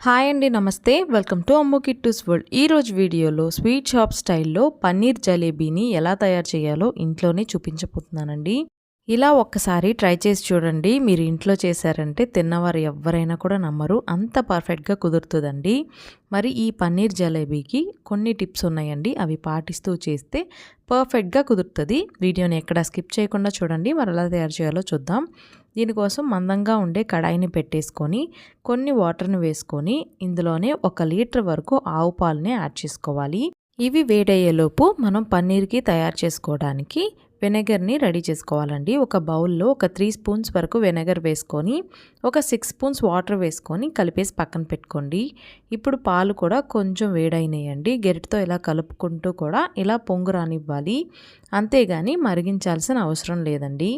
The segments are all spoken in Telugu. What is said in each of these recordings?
హాయ్ అండి నమస్తే. Welcome to Ammu Kittu's world. ఈరోజు వీడియోలో స్వీట్ షాప్ స్టైల్లో పన్నీర్ జలేబీని ఎలా తయారు చేయాలో ఇంట్లోనే చూపించబోతున్నానండి. ఇలా ఒక్కసారి ట్రై చేసి చూడండి. మీరు ఇంట్లో చేశారంటే తిన్నవారు ఎవరైనా కూడా నమ్మరు. అంత పర్ఫెక్ట్గా కుదురుతుందండి. మరి ఈ పన్నీర్ జలేబీకి కొన్ని టిప్స్ ఉన్నాయండి. అవి పాటిస్తూ చేస్తే పర్ఫెక్ట్గా కుదురుతుంది. వీడియోని ఎక్కడ స్కిప్ చేయకుండా చూడండి. మరి ఎలా తయారు చేయాలో చూద్దాం. దీనికోసం మందంగా ఉండే కడాయిని పెట్టేసుకొని కొన్ని వాటర్ని వేసుకొని ఇందులోనే ఒక లీటర్ వరకు ఆవు పాలని యాడ్ చేసుకోవాలి. ఇవి వేడయ్యేలోపు మనం పన్నీర్కి తయారు చేసుకోవడానికి వెనగర్ని రెడీ చేసుకోవాలండి. ఒక బౌల్లో ఒక త్రీ స్పూన్స్ వరకు వెనగర్ వేసుకొని ఒక సిక్స్ స్పూన్స్ వాటర్ వేసుకొని కలిపేసి పక్కన పెట్టుకోండి. ఇప్పుడు పాలు కూడా కొంచెం వేడైనాయండి. గెరిటితో ఇలా కలుపుకుంటూ కూడా ఇలా పొంగు రానివ్వాలి. అంతేగాని మరిగించాల్సిన అవసరం లేదండి.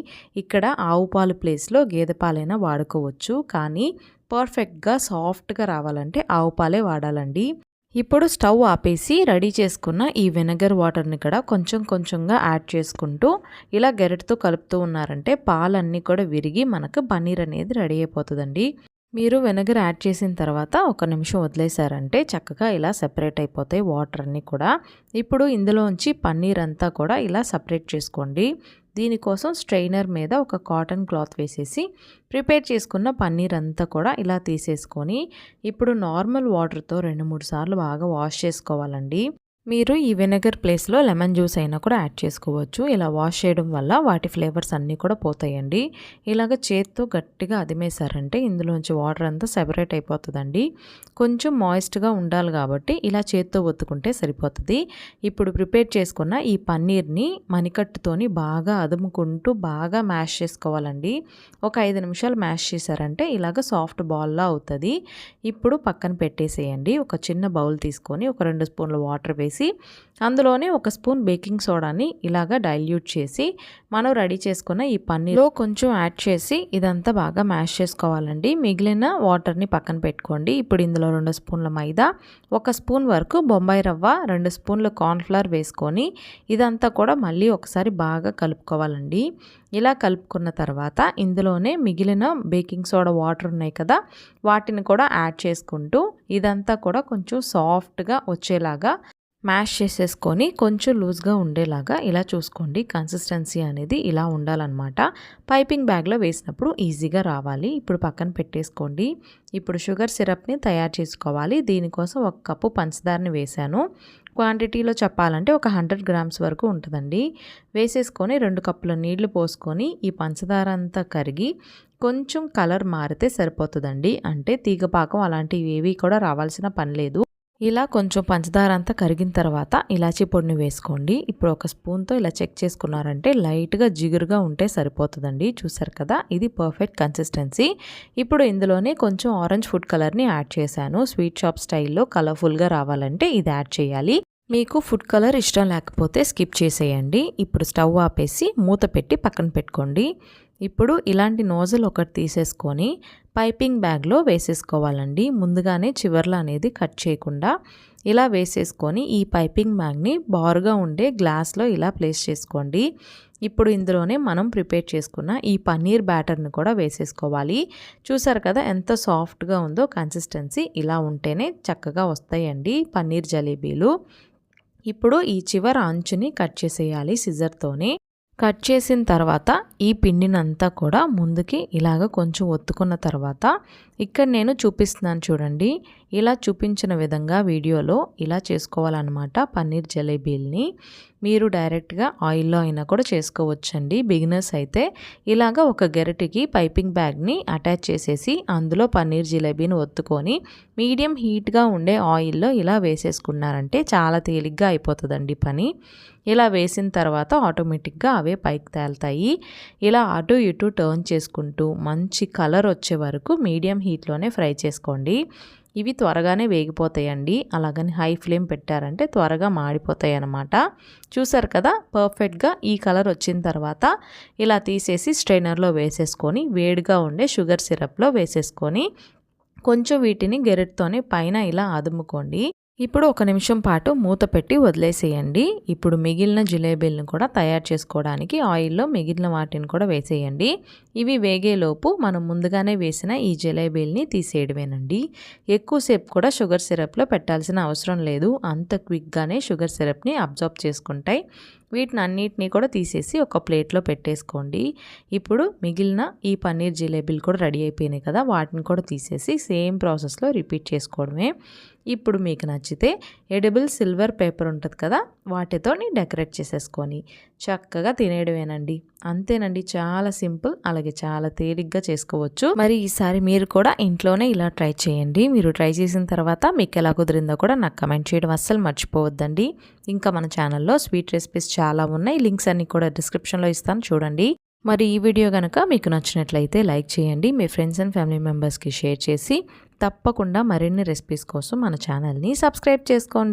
ఇక్కడ ఆవు పాలు ప్లేస్లో గేదె పాలైనా వాడుకోవచ్చు. కానీ పర్ఫెక్ట్గా సాఫ్ట్గా రావాలంటే ఆవు పాలే వాడాలండి. ఇప్పుడు స్టవ్ ఆపేసి రెడీ చేసుకున్న ఈ వెనగర్ వాటర్ని కూడా కొంచెం కొంచెంగా యాడ్ చేసుకుంటూ ఇలా గెరటితో కలుపుతూ ఉన్నారంటే పాలన్నీ కూడా విరిగి మనకు పన్నీర్ అనేది రెడీ అయిపోతుందండి. మీరు వెనగర్ యాడ్ చేసిన తర్వాత ఒక నిమిషం వదిలేశారంటే చక్కగా ఇలా సెపరేట్ అయిపోతాయి వాటర్ అన్నీ కూడా. ఇప్పుడు ఇందులోంచి పన్నీర్ అంతా కూడా ఇలా సపరేట్ చేసుకోండి. దీనికోసం స్ట్రైనర్ మీద ఒక కాటన్ క్లాత్ వేసేసి ప్రిపేర్ చేసుకున్న పన్నీర్ అంతా కూడా ఇలా తీసేసుకొని ఇప్పుడు నార్మల్ వాటర్తో రెండు మూడు సార్లు బాగా వాష్ చేసుకోవాలండి. మీరు ఈ వెనగర్ ప్లేస్లో లెమన్ జ్యూస్ అయినా కూడా యాడ్ చేసుకోవచ్చు. ఇలా వాష్ చేయడం వల్ల వాటి ఫ్లేవర్స్ అన్నీ కూడా పోతాయండి. ఇలాగ చేత్తో గట్టిగా అదిమేశారంటే ఇందులోంచి వాటర్ అంతా సెపరేట్ అయిపోతుందండి. కొంచెం మాయిస్ట్గా ఉండాలి కాబట్టి ఇలా చేత్తో ఒత్తుకుంటే సరిపోతుంది. ఇప్పుడు ప్రిపేర్ చేసుకున్న ఈ పన్నీర్ని మణికట్టుతోని బాగా అదుముకుంటూ బాగా మ్యాష్ చేసుకోవాలండి. ఒక ఐదు నిమిషాలు మ్యాష్ చేశారంటే ఇలాగ సాఫ్ట్ బాల్లా అవుతుంది. ఇప్పుడు పక్కన పెట్టేసేయండి. ఒక చిన్న బౌల్ తీసుకొని ఒక రెండు స్పూన్ల వాటర్ వేసి వేసి అందులోనే ఒక స్పూన్ బేకింగ్ సోడాని ఇలాగా డైల్యూట్ చేసి మనం రెడీ చేసుకున్న ఈ పన్నీర్లో కొంచెం యాడ్ చేసి ఇదంతా బాగా మ్యాష్ చేసుకోవాలండి. మిగిలిన వాటర్ని పక్కన పెట్టుకోండి. ఇప్పుడు ఇందులో రెండు స్పూన్ల మైదా ఒక స్పూన్ వరకు బొంబాయి రవ్వ రెండు స్పూన్ల కార్న్ఫ్లవర్ వేసుకొని ఇదంతా కూడా మళ్ళీ ఒకసారి బాగా కలుపుకోవాలండి. ఇలా కలుపుకున్న తర్వాత ఇందులోనే మిగిలిన బేకింగ్ సోడా వాటర్ ఉన్నాయి కదా వాటిని కూడా యాడ్ చేసుకుంటూ ఇదంతా కూడా కొంచెం సాఫ్ట్గా వచ్చేలాగా మ్యాష్ చేసేసుకొని కొంచెం లూజ్గా ఉండేలాగా ఇలా చూసుకోండి. కన్సిస్టెన్సీ అనేది ఇలా ఉండాలన్నమాట. పైపింగ్ బ్యాగ్లో వేసినప్పుడు ఈజీగా రావాలి. ఇప్పుడు పక్కన పెట్టేసుకోండి. ఇప్పుడు షుగర్ సిరప్ని తయారు చేసుకోవాలి. దీనికోసం ఒక కప్పు పంచదారని వేశాను. క్వాంటిటీలో చెప్పాలంటే ఒక హండ్రెడ్ గ్రామ్స్ వరకు ఉంటుందండి. వేసేసుకొని రెండు కప్పుల నీళ్ళు పోసుకొని ఈ పంచదార అంతా కరిగి కొంచెం కలర్ మారితే సరిపోతుందండి. అంటే తీగపాకం అలాంటివి ఏవి కూడా రావాల్సిన పని లేదు. ఇలా కొంచెం పంచదార అంతా కరిగిన తర్వాత ఇలాచీ పొడిని వేసుకోండి. ఇప్పుడు ఒక స్పూన్తో ఇలా చెక్ చేసుకున్నారంటే లైట్గా జిగురుగా ఉంటే సరిపోతుందండి. చూసారు కదా? ఇది పర్ఫెక్ట్ కన్సిస్టెన్సీ. ఇప్పుడు ఇందులోనే కొంచెం ఆరెంజ్ ఫుడ్ కలర్ని యాడ్ చేశాను. స్వీట్ షాప్ స్టైల్లో కలర్ఫుల్గా రావాలంటే ఇది యాడ్ చేయాలి. మీకు ఫుడ్ కలర్ ఇష్టం లేకపోతే స్కిప్ చేసేయండి. ఇప్పుడు స్టవ్ ఆపేసి మూత పెట్టి పక్కన పెట్టుకోండి. ఇప్పుడు ఇలాంటి నోజల్ ఒకటి తీసేసుకొని పైపింగ్ బ్యాగ్లో వేసేసుకోవాలండి. ముందుగానే చివర్లు అనేది కట్ చేయకుండా ఇలా వేసేసుకొని ఈ పైపింగ్ బ్యాగ్ని బారుగా ఉండే గ్లాస్లో ఇలా ప్లేస్ చేసుకోండి. ఇప్పుడు ఇందులోనే మనం ప్రిపేర్ చేసుకున్న ఈ పన్నీర్ బ్యాటర్ని కూడా వేసేసుకోవాలి. చూసారు కదా ఎంత సాఫ్ట్గా ఉందో కన్సిస్టెన్సీ ఇలా ఉంటేనే చక్కగా వస్తాయండి పన్నీర్ జలేబీలు. ఇప్పుడు ఈ చివర అంచుని కట్ చేసేయాలి సిజర్తోనే కట్ చేసిన తర్వాత ఈ పిండినంతా కూడా ముందుకి ఇలాగ కొంచెం ఒత్తుకున్న తర్వాత ఇక్కడ నేను చూపిస్తున్నాను చూడండి. ఇలా చూపించిన విధంగా వీడియోలో ఇలా చేసుకోవాలన్నమాట పన్నీర్ జలేబీల్ని. మీరు డైరెక్ట్గా ఆయిల్లో అయినా కూడా చేసుకోవచ్చండి. బిగినర్స్ అయితే ఇలాగ ఒక గెరటికి పైపింగ్ బ్యాగ్ని అటాచ్ చేసేసి అందులో పన్నీర్ జిలేబీని ఒత్తుకొని మీడియం హీట్గా ఉండే ఆయిల్లో ఇలా వేసేసుకున్నారంటే చాలా తేలిగ్గా అయిపోతుందండి పని. ఇలా వేసిన తర్వాత ఆటోమేటిక్గా అవే పైకి తేలుతాయి. ఇలా అటు ఇటు టర్న్ చేసుకుంటూ మంచి కలర్ వచ్చే వరకు మీడియం హీట్లోనే ఫ్రై చేసుకోండి. ఇవి త్వరగానే వేగిపోతాయండి. అలాగని హై ఫ్లేమ్ పెట్టారంటే త్వరగా మాడిపోతాయి అన్నమాట. చూసారు కదా పర్ఫెక్ట్గా ఈ కలర్ వచ్చిన తర్వాత ఇలా తీసేసి స్ట్రైనర్లో వేసేసుకొని వేడిగా ఉండే షుగర్ సిరప్లో వేసేసుకొని కొంచెం వీటిని గెరెట్తోనే పైన ఇలా అదుముకోండి. ఇప్పుడు ఒక నిమిషం పాటు మూత పెట్టి వదిలేసేయండి. ఇప్పుడు మిగిలిన జిలేబీలను కూడా తయారు చేసుకోవడానికి ఆయిల్లో మిగిలిన వాటిని కూడా వేసేయండి. ఇవి వేగేలోపు మనం ముందుగానే వేసిన ఈ జిలేబీల్ని తీసేయడమేనండి. ఎక్కువసేపు కూడా షుగర్ సిరప్లో పెట్టాల్సిన అవసరం లేదు. అంత క్విక్గానే షుగర్ సిరప్ని అబ్జర్వ్ చేసుకుంటాయి. వీటిని అన్నిటినీ కూడా తీసేసి ఒక ప్లేట్లో పెట్టేసుకోండి. ఇప్పుడు మిగిలిన ఈ పన్నీర్ జిలేబీలు కూడా రెడీ అయిపోయినాయి కదా వాటిని కూడా తీసేసి సేమ్ ప్రాసెస్లో రిపీట్ చేసుకోవడమే. ఇప్పుడు మీకు నచ్చితే ఎడిబుల్ సిల్వర్ పేపర్ ఉంటుంది కదా వాటితో డెకరేట్ చేసేసుకొని. చక్కగా తినేయడమేనండి. అంతేనండి చాలా సింపుల్ అలాగే చాలా తేలిగ్గా చేసుకోవచ్చు. మరి ఈసారి మీరు కూడా ఇంట్లోనే ఇలా ట్రై చేయండి. మీరు ట్రై చేసిన తర్వాత మీకు ఎలా కుదిరిందో కూడా నాకు కమెంట్ చేయడం అస్సలు మర్చిపోవద్దండి. ఇంకా మన ఛానల్లో స్వీట్ రెసిపీస్ చాలా ఉన్నాయి. లింక్స్ అన్నీ కూడా డిస్క్రిప్షన్లో ఇస్తాను చూడండి. మరి ఈ వీడియో కనుక మీకు నచ్చినట్లయితే లైక్ చేయండి. మీ ఫ్రెండ్స్ అండ్ ఫ్యామిలీ మెంబర్స్కి షేర్ చేసి తప్పకుండా మరిన్ని రెసిపీస్ కోసం మన ఛానల్ని సబ్స్క్రైబ్ చేసుకోండి.